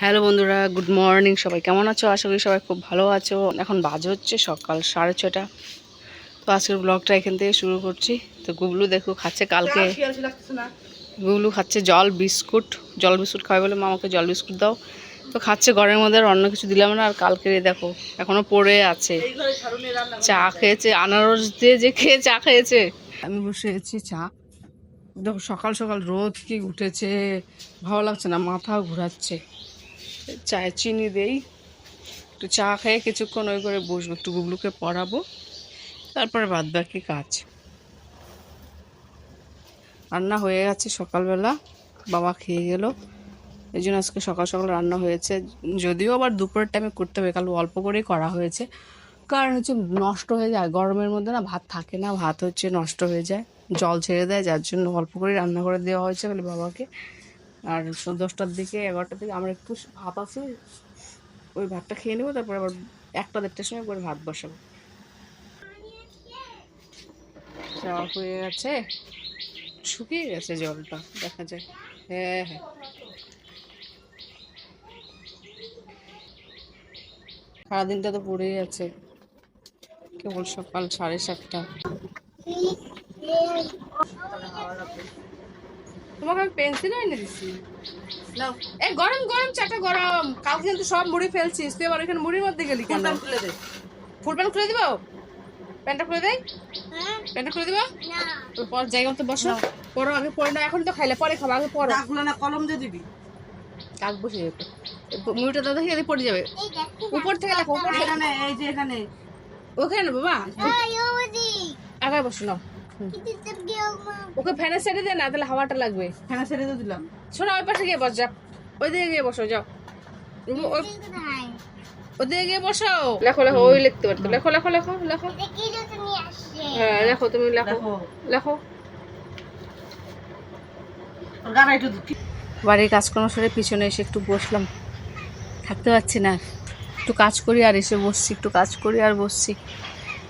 Hello বন্ধুরা good morning. সবাই কেমন আছো? আশা করি সবাই খুব ভালো আছো। এখন বাজে হচ্ছে সকাল সাড়ে ছটা তো আজকের ব্লগটা এখান থেকে শুরু করছি। তো গুবলু দেখো খাচ্ছে কালকে। গুবলু খাচ্ছে জল বিস্কুট। জল বিস্কুট খাবে বলে মামাকে জল বিস্কুট দাও। তো খাচ্ছে ঘরের মধ্যে আর অন্য কিছু দিলাম না। আর কালকে দেখো এখনও পড়ে আছে। চা খেয়েছে আনারস দিয়ে যে খেয়ে চা খেয়েছে। আমি বসে আছি চা। দেখো সকাল সকাল রোদ কি উঠেছে ভালো লাগছে না মাথাও ঘোরাচ্ছে। চায়ে চিনি দেই। একটু চা খেয়ে কিছুক্ষণ ওই করে বসবো, একটু গুবলুকে পড়াবো। তারপরে বাদ বাকি কাজ। রান্না হয়ে গেছে সকালবেলা, বাবা খেয়ে গেল। এই জন্য আজকে সকাল সকাল রান্না হয়েছে। যদিও আবার দুপুরের টাইমে করতে হবে, কাল অল্প করেই করা হয়েছে। কারণ হচ্ছে নষ্ট হয়ে যায়, গরমের মধ্যে না ভাত থাকে না, ভাত হচ্ছে নষ্ট হয়ে যায়, জল ছেড়ে দেয়, যার জন্য অল্প করে রান্না করে দেওয়া হয়েছে বলে বাবাকে। আর দশটার দিকে এগারোটার দিকে আমরা একটু ভাত আছে, ওই ভাতটা খেয়ে নেব, তারপর আবার একটা দেড়টার সময় করে ভাত বসাবো। চাওয়া হয়ে গেছে। শুকিয়ে গেছে জলটা, দেখা যায় হ্যাঁ হ্যাঁ। সারাদিনটা তো পড়েই আছে। কেবল সকাল সাড়ে সাতটা। তোমাকে আমি পেন্সিল এনে দিছি। এই গরম গরম চাটা গরম। কালকে কিন্তু সব মুড়ি ফেলছিস। তুই আবার এখানে মুড়ির মধ্যে গেলি কেন? খুলে দে। ফুল প্যান্ট খুলে দিব? প্যান্টটা খুলে দেই? প্যান্টটা খুলে দিব? পর জায়গা মতো বসো। পরো আগে পরে না এখন তো খাইলে পরে খাব আগে পরো। না কলম দিয়ে দিবি। কাক বসে যেত মুড়িটা দাদা খেয়ে পড়ে যাবে। উপর থেকে লেখো উপর থেকে। এখানে এই যে এখানে। ওখানে বাবা আগে বসো না হুম। ওকে ফ্যানের সাইডে দে না তাহলে হাওয়াটা লাগবে। ছেড়ে দিয়ে দিলাম। শোনো ওই পাশে গিয়ে বস যা ওই দিকে গিয়ে বসো যাও। ওদিকে গিয়ে বসো। লেখো লেখো ওই লিখতে পারতো। লেখো লেখো লেখো লেখো। হ্যাঁ লেখো তুমি লেখো। লেখো। বাড়ির কাজকর্ম সেরে পিছনে এসে একটু বসলাম। থাকতে পারছি না। একটু কাজ করি আর এসে বসছি একটু কাজ করি আর বসছি।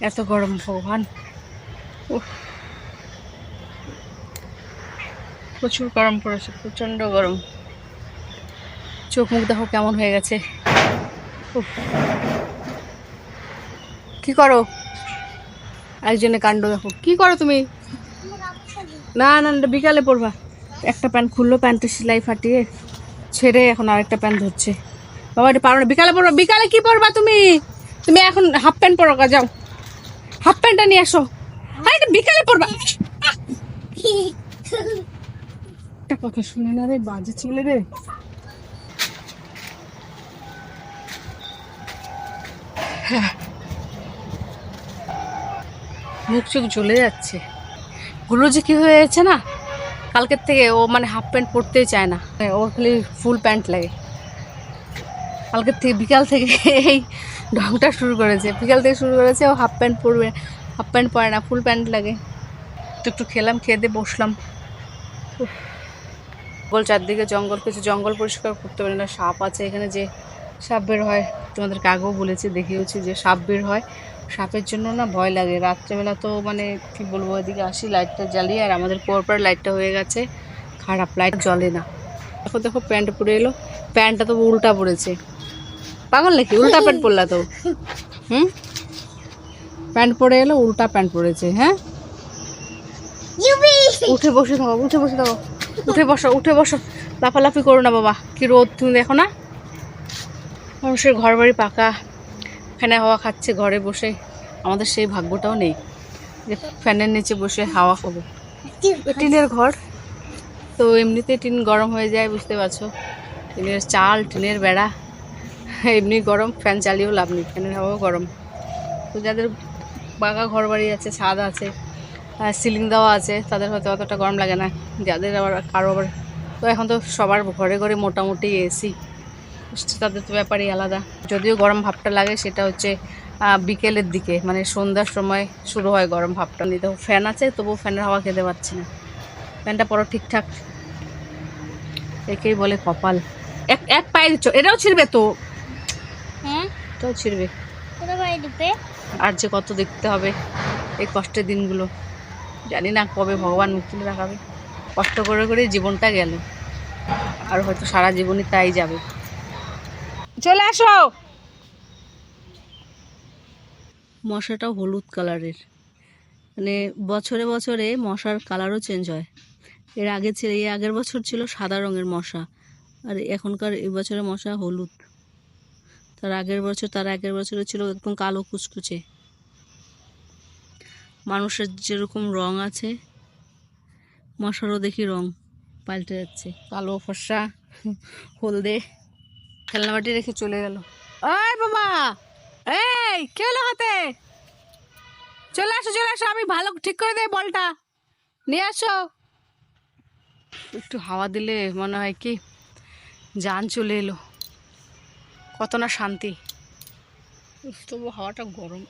এত গরম ভগবান। উফ। প্রচুর গরম পড়েছে, প্রচণ্ড গরম। চোখ মুখ দেখো কেমন হয়ে গেছে। কি করো? একজনে কাণ্ড দেখো। কি করো তুমি? না না বিকালে পড়বা। একটা প্যান্ট খুললো, প্যান্টের সেলাই ফাটিয়ে ছেড়ে এখন আরেকটা প্যান্ট ধরছে। বাবা, এটা পারো না, বিকালে পড়বা। বিকালে কি পরবা তুমি? তুমি এখন হাফ প্যান্ট পরো, যাও। হাফ প্যান্টটা নিয়ে আসো। আরে, এটা বিকালে পড়বা একটা কথা শুনে না রে, বাজে ছেলে রে। মুখ চোখ জ্বলে যাচ্ছে। গুলো যে কি যাচ্ছে না? কালকের থেকে ও মানে হাফ প্যান্ট পরতেই চায় না। মানে ওর খালি ফুল প্যান্ট লাগে। কালকের থেকে, বিকাল থেকে এই ঢংটা শুরু করেছে। বিকাল থেকে শুরু করেছে, ও হাফ প্যান্ট পরবে। হাফ প্যান্ট পরে না ফুল প্যান্ট লাগে। তো একটু খেলাম, খেয়ে দিয়ে বসলাম। জঙ্গল চারদিকে জঙ্গল কিছু জঙ্গল পরিষ্কার করতে পারি না সাপ আছে এখানে যে সাপ বের হয় তোমাদেরকে আগেও বলেছি দেখিয়েছি যে সাপ বের হয় সাপের জন্য না ভয় লাগে। রাত্রেবেলা তো মানে কি বলব ওইদিকে আসি লাইটটা জ্বালিয়ে আর আমাদের পরপর লাইটটা হয়ে গেছে খারাপ লাইট জ্বলে না। দেখো দেখো প্যান্ট পরে এলো প্যান্টটা তো উল্টা পড়েছে। পাগল নাকি? উল্টা প্যান্ট পরলা তো। হুম? প্যান্ট পরে এলো উল্টা প্যান্ট পরেছে হ্যাঁ? উঠে বসে থাকো উঠে বসে থাকো। উঠে বসো উঠে বসো। লাফালাফি করো না বাবা, কি রোদ তুমি দেখো না? মানুষের ঘর বাড়ি পাকা ফ্যানে হাওয়া খাচ্ছে ঘরে বসে। আমাদের সেই ভাগ্যটাও নেই যে ফ্যানের নিচে বসে হাওয়া খাব টিনের ঘর, তো এমনিতে টিন গরম হয়ে যায়, বুঝতে পারছ? টিনের চাল, টিনের বেড়া, এমনি গরম, ফ্যান চালিয়েও লাভ নেই, ফ্যানের হাওয়াও গরম। তো যাদের পাকা ঘর বাড়ি আছে, ছাদ আছে সিলিং দেওয়া আছে তাদের হয়তো অতটা গরম লাগে না। যাদের আবার কারও আবার তো এখন তো সবার ঘরে ঘরে মোটামুটি এসি তাদের তো ব্যাপারই আলাদা। যদিও গরম ভাবটা লাগে সেটা হচ্ছে বিকেলের দিকে মানে সন্ধ্যার সময় শুরু হয় গরম ভাবটা। নিতে ফ্যান আছে তবুও ফ্যানের হাওয়া খেতে পারছি না। ফ্যানটা পরো ঠিকঠাক। একেই বলে কপাল। এক এক পায়ে দিচ্ছ এটাও ছিঁড়বে তো? হ্যাঁ এটাও ছিঁড়বে। আর যে কত দেখতে হবে এই কষ্টের দিনগুলো। জানি না কবে ভগবান মুক্তি রাখাবে কষ্ট করে করে জীবনটা গেল। আর হয়তো সারা জীবনই তাই যাবে। চলে আসো! মশাটাও হলুদ কালারের। মানে বছরে বছরে মশার কালারও চেঞ্জ হয়। এর আগে ছিল, এই আগের বছর ছিল সাদা রঙের মশা। আর এখনকার এই বছরে মশা হলুদ। তার আগের বছর, তার আগের বছরে ছিল একদম কালো কুচকুচে। মানুষের যেরকম রং আছে, মশারও দেখি রং পাল্টে যাচ্ছে। কালো ফর্সা, হলদে, খেলনা বাটি রেখে চলে গেল। ওই বাবা এই হলো হাতে? চলে আসো চলে আসো, আমি ভালো ঠিক করে দেয় বলটা। নিয়ে আসো। একটু হাওয়া দিলে মনে হয় কি জান চলে এলো। কত না শান্তি। তবু হাওয়াটা গরম।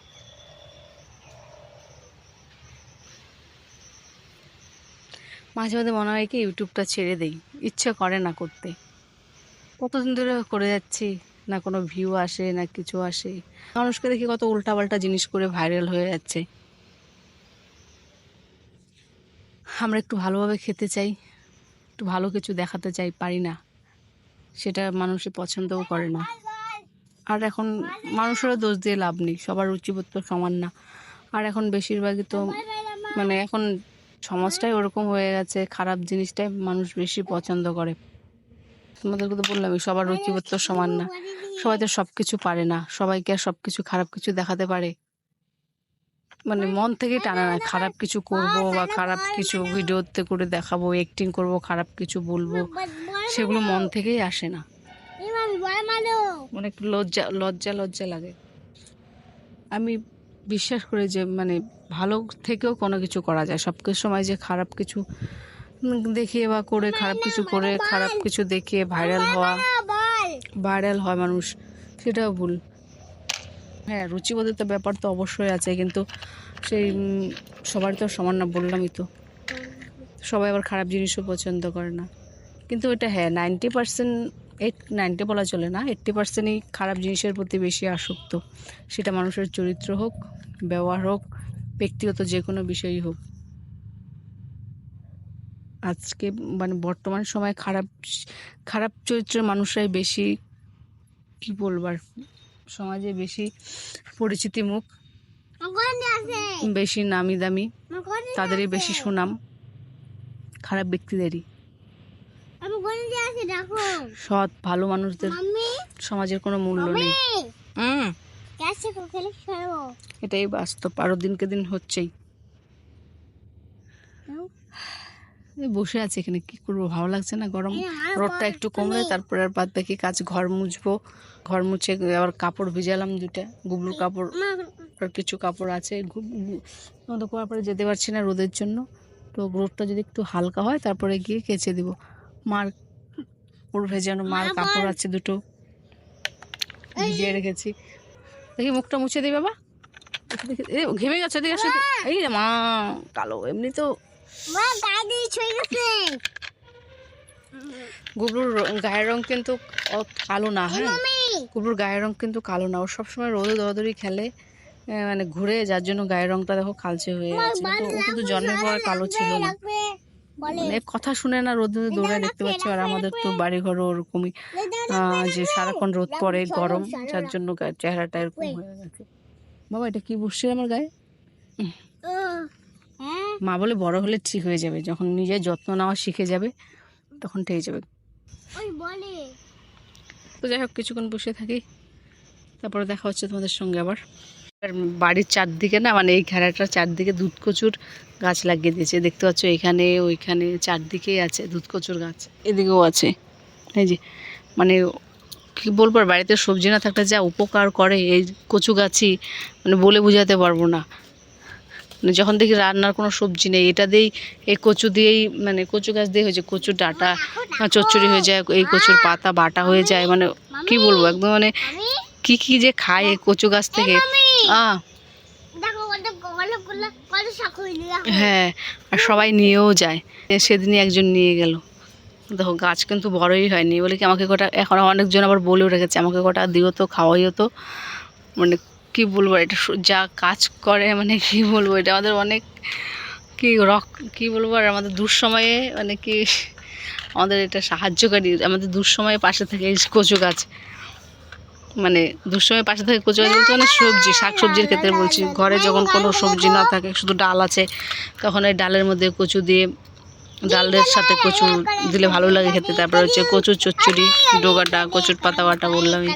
মাঝে মাঝে মনে হয় কি ইউটিউবটা ছেড়ে দেই। ইচ্ছে করে না করতে। কতদিন ধরে করে যাচ্ছি, না কোনো ভিউ আসে, না কিছু আসে। মানুষকে দেখি কত উল্টাপাল্টা জিনিস করে ভাইরাল হয়ে যাচ্ছে। আমরা একটু ভালোভাবে খেতে চাই, একটু ভালো কিছু দেখাতে চাই, পারি না। সেটা মানুষে পছন্দও করে না। আর এখন মানুষেরও দোষ দিয়ে লাভ নেই, সবার রুচিবোধ তো সমান না। আর এখন বেশিরভাগই তো মানে এখন সমাজটাই ওরকম হয়ে গেছে খারাপ জিনিসটাই মানুষ বেশি পছন্দ করে। তোমাদেরকে তো বললামই সবার রুচিবোধ তো সমান না। সবাই তো সব কিছু পারে না সবাইকে আর সব কিছু খারাপ কিছু দেখাতে পারে। মানে মন থেকেই টানা না খারাপ কিছু করব বা খারাপ কিছু ভিডিওতে করে দেখাবো অ্যাক্টিং করব খারাপ কিছু বলব সেগুলো মন থেকেই আসে না। মানে একটু লজ্জা লজ্জা লজ্জা লাগে। আমি বিশ্বাস করি যে মানে ভালো থেকেও কোনো কিছু করা যায়। সব সময় যে খারাপ কিছু দেখিয়ে বা করে খারাপ কিছু করে খারাপ কিছু দেখিয়ে ভাইরাল হওয়া। ভাইরাল হয় মানুষ সেটাও ভুল। হ্যাঁ রুচিবোধের তো ব্যাপার তো অবশ্যই আছে কিন্তু সেই সবার তো সমান না বললামই তো। সবাই আবার খারাপ জিনিসও পছন্দ করে না। কিন্তু এটা হ্যাঁ নাইনটি পার্সেন্ট এইট নাইনটি বলা চলে না এইট্টি পার্সেন্টই খারাপ জিনিসের প্রতি বেশি আসক্ত। সেটা মানুষের চরিত্র হোক, ব্যবহার হোক, ব্যক্তিগত যে কোনো বিষয়ই হোক। আজকে মানে বর্তমান সময়ে খারাপ খারাপ চরিত্রের মানুষরাই বেশি, কি বলবার সমাজে বেশি পরিচিতি মুখ, বেশি নামি দামি, তাদেরই বেশি সুনাম, খারাপ ব্যক্তিদেরই। সৎ ভালো মানুষদের সমাজের কোনো মূল্য নেই। হুম। এটাই বাস্তব আরও দিনকে দিন হচ্ছেই। বসে আছি এখানে কি করব? ভালো লাগছে না গরম? রোদটা একটু কমলে তারপরে আর বাদ বাকি কাজ ঘর মুছবো। ঘর মুছে আবার কাপড় ভিজালাম দুটা গুবলুর কাপড় আর কিছু কাপড় আছে। মতো পরে যেতে পারছি না রোদের জন্য। তো রোদটা যদি একটু হালকা হয় তারপরে গিয়ে কেচে দিব। মার ওর ভেজানো মার কাপড় আছে দুটো। ভিজিয়ে রেখেছি। দেখি মুখটা মুছে দিই বাবা। ঘেমে গেছে এদিকে আসো এই রে মা কালো এমনি তো গুবলুর গায়ের রং কিন্তু কালো না হ্যাঁ? গুবলুর গায়ের রং কিন্তু কালো না। ও সবসময় রোদে দৌড়াদৌড়ি খেলে মানে ঘুরে যার জন্য গায়ের রংটা দেখো কালচে হয়ে গেছে। কিন্তু ও কিন্তু জন্মের পর কালো ছিল না। মানে কথা শুনে না রোদে দৌড়ায় দেখতে পাচ্ছি। আর আমাদের তো বাড়ি ঘর ওরকমই যে সারাক্ষণ রোদ পড়ে গরম যার জন্য চেহারাটা এরকম হয়ে। গেছে বাবা এটা কি বসছে আমার গায়ে? হ্যাঁ। মা বলে বড় হলে ঠিক হয়ে যাবে যখন নিজের যত্ন নেওয়া শিখে যাবে তখন ঠিক যাবে। বলে। তো যাই হোক কিছুক্ষণ বসে থাকি তারপরে দেখা হচ্ছে তোমাদের সঙ্গে আবার। বাড়ির চারদিকে না মানে এই ঘেরাটার চারদিকে দুধ কচুর গাছ লাগিয়ে দিয়েছে। দেখতে পাচ্ছ এখানে ওইখানে চারদিকেই আছে দুধ কচুর গাছ এদিকেও আছে। এই যে মানে কি বলব বাড়িতে সবজি না থাকলে যা উপকার করে এই কচু গাছই মানে বলে বোঝাতে পারব না। মানে যখন দেখি রান্নার কোনো সবজি নেই এটা দিয়েই এই কচু দিয়েই মানে কচু গাছ দিয়ে হয়েছে কচুর ডাঁটা আহ, চচ্চড়ি হয়ে যায় এই কচুর পাতা বাটা হয়ে যায় মানে কি বলব একদম মানে কি কি যে খায় এই কচু গাছ থেকে। হ্যাঁ আর সবাই নিয়েও যায়। সেদিনই একজন নিয়ে গেল। দেখো গাছ কিন্তু বড়ই হয়নি। বলে কি আমাকে কটা এখন অনেকজন আবার বলেও রেখেছে আমাকে কটা দিও তো খাওয়াইও তো। মানে কি বলব এটা যা কাজ করে মানে কি বলব এটা আমাদের অনেক কি রক কি বলব আর আমাদের দুঃসময়ে মানে কি আমাদের এটা সাহায্যকারী আমাদের দুঃসময়ে পাশে থাকে এই কচু গাছ। মানে দুঃসময় পাশে থেকে কচু গাছ বলতে মানে সবজি শাক সবজির ক্ষেত্রে বলছি। ঘরে যখন কোনো সবজি না থাকে, শুধু ডাল আছে, তখন ওই ডালের মধ্যে কচু দিয়ে ডালের সাথে কচু দিলে ভালো লাগে খেতে। তারপরে হচ্ছে কচুর চচ্চড়ি, ডোগাটা, কচুর পাতা বাটা বললামই